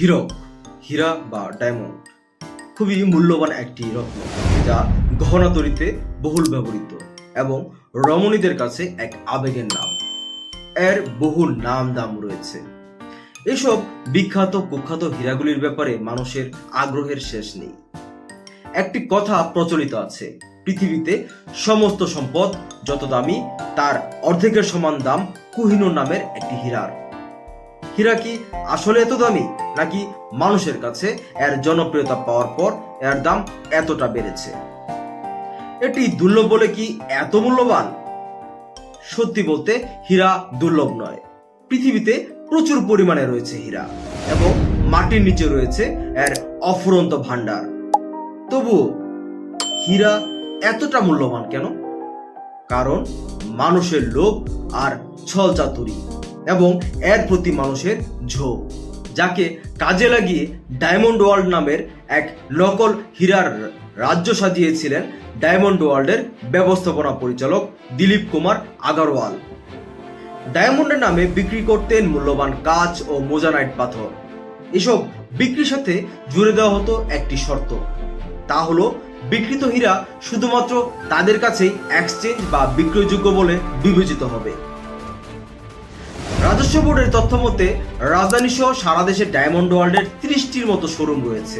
হীরক হীরা বা ডায়মন্ড খুবই মূল্যবান একটি রত্ন, যা গহনা তৈরিতে বহুল ব্যবহৃত এবং রমণীদের কাছে এক আবেগের নাম। এর বহু নাম দাম রয়েছে। এসব বিখ্যাত কুখ্যাত হীরাগুলির ব্যাপারে মানুষের আগ্রহের শেষ নেই। একটি কথা প্রচলিত আছে, পৃথিবীতে সমস্ত সম্পদ যত দামি, তার অর্ধেকের সমান দাম কুহিনুর নামের একটি হীরার। হীরা কি আসলে এত দামি? নাকি মানুষের কাছে এর জনপ্রিয়তা পাওয়ার পর এর দাম এতটা বেড়েছে? এটি দুর্লভ বলে কি এত মূল্যবান? সত্যি বলতে হীরা দুর্লভ নয়। পৃথিবীতে প্রচুর পরিমাণে রয়েছে হীরা এবং মাটির নিচে রয়েছে এর অফুরন্ত ভাণ্ডার। তবুও হীরা এতটা মূল্যবান কেন? কারণ মানুষের লোভ আর ছল চাতুরি এবং এর প্রতি মানুষের ঝোঁক, যাকে কাজে লাগিয়ে ডায়মন্ড ওয়ার্ল্ড নামের এক নকল হীরার রাজ্য সাজিয়েছিলেন ডায়মন্ড ওয়ার্ল্ডের ব্যবস্থাপনা পরিচালক দিলীপ কুমার আগারওয়াল। ডায়মন্ডের নামে বিক্রি করতেন মূল্যবান কাঁচ ও মোজানাইট পাথর। এসব বিক্রির সাথে জুড়ে দেওয়া হতো একটি শর্ত, তা হলো বিকৃত হীরা শুধুমাত্র তাদের কাছেই এক্সচেঞ্জ বা বিক্রয়যোগ্য বলে বিবেচিত হবে। রাজস্ব বোর্ডের তথ্য মতে, রাজধানী সহ সারা দেশে ডায়মন্ড ওয়ার্ল্ডের ত্রিশটির মতো শোরুম রয়েছে।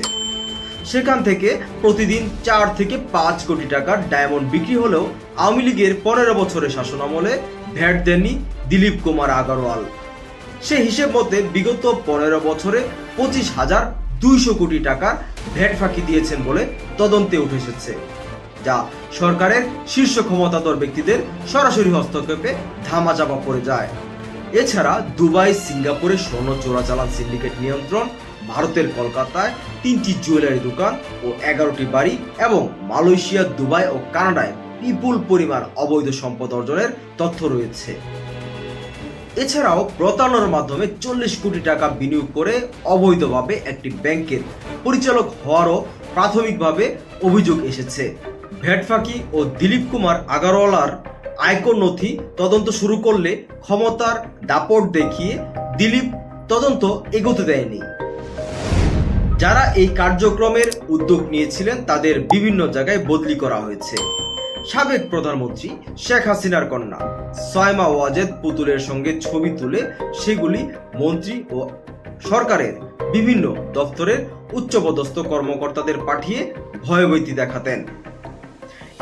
সেখান থেকে প্রতিদিন চার থেকে পাঁচ কোটি টাকার ডায়মন্ড বিক্রি হলেও আওয়ামী লীগের পনেরো বছরের শাসনামলে ভ্যাট দেননি দিলীপ কুমার আগরওয়াল। সে হিসেব মতে, বিগত পনেরো বছরে পঁচিশ হাজার দুইশো কোটি টাকার ভ্যাট ফাঁকি দিয়েছেন বলে তদন্তে উঠে এসেছে, যা সরকারের শীর্ষ ক্ষমতাধর ব্যক্তিদের সরাসরি হস্তক্ষেপে ধামাচাপা পড়ে যায়। এছাড়া দুবাই, সিঙ্গাপুরে স্বর্ণ চোরাচালান সিন্ডিকেট নিয়ন্ত্রণ, ভারতের কলকাতায় তিনটি জুয়েলারি দোকান ও এগারোটি বাড়ি এবং মালয়েশিয়া, দুবাই ও কানাডায় বিপুল পরিমাণ অবৈধ সম্পদ অর্জনের তথ্য রয়েছে। এছাড়াও প্রতারণার মাধ্যমে চল্লিশ কোটি টাকা বিনিয়োগ করে অবৈধভাবে একটি ব্যাংকের পরিচালক হওয়ারও প্রাথমিকভাবে অভিযোগ এসেছে। ভ্যাট ফাঁকি ও দিলীপ কুমার আগারওয়ালার আয়কর নথি তদন্ত শুরু করলে ক্ষমতার দাপট দেখিয়ে দিলীপ তদন্ত এগোতে দেয়নি। যারা এই কার্যক্রমের উদ্যোগ নিয়েছিলেন, তাদের বিভিন্ন জায়গায় বদলি করা হয়েছে। সাবেক প্রধানমন্ত্রী শেখ হাসিনার কন্যা সায়মা ওয়াজেদ পুতুলের সঙ্গে ছবি তুলে সেগুলি মন্ত্রী ও সরকারের বিভিন্ন দপ্তরের উচ্চপদস্থ কর্মকর্তাদের পাঠিয়ে ভয়ভীতি দেখাতেন।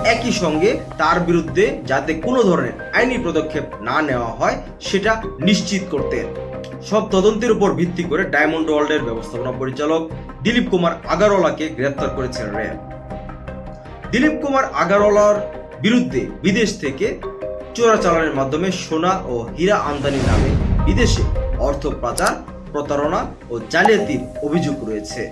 একই সঙ্গে তার বিরুদ্ধে যাতে কোনো ধরনের আইনি পদক্ষেপ না নেওয়া হয়, সেটা নিশ্চিত করতেন সব তদন্তের উপর ভিত্তি করে ডায়মন্ড ওয়ার্ল্ডের ব্যবস্থাপনা পরিচালক দিলীপ কুমার আগারওয়ালাকে গ্রেপ্তার করেছেন র্যাব। দিলীপ কুমার আগারওয়ালার বিরুদ্ধে বিদেশ থেকে চোরাচালানের মাধ্যমে সোনা ও হীরা আমদানি নামে বিদেশে অর্থ পাচার, প্রতারণা ও জালিয়াতির অভিযোগ রয়েছে।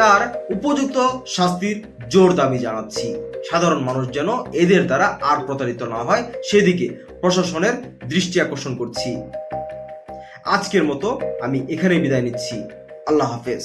তার উপযুক্ত শাস্তির জোর দাবি জানাচ্ছি। সাধারণ মানুষ যেন এদের দ্বারা আর প্রতারিত না হয়, সেদিকে প্রশাসনের দৃষ্টি আকর্ষণ করছি। আজকের মতো আমি এখানেই বিদায় নিচ্ছি। আল্লাহ হাফেজ।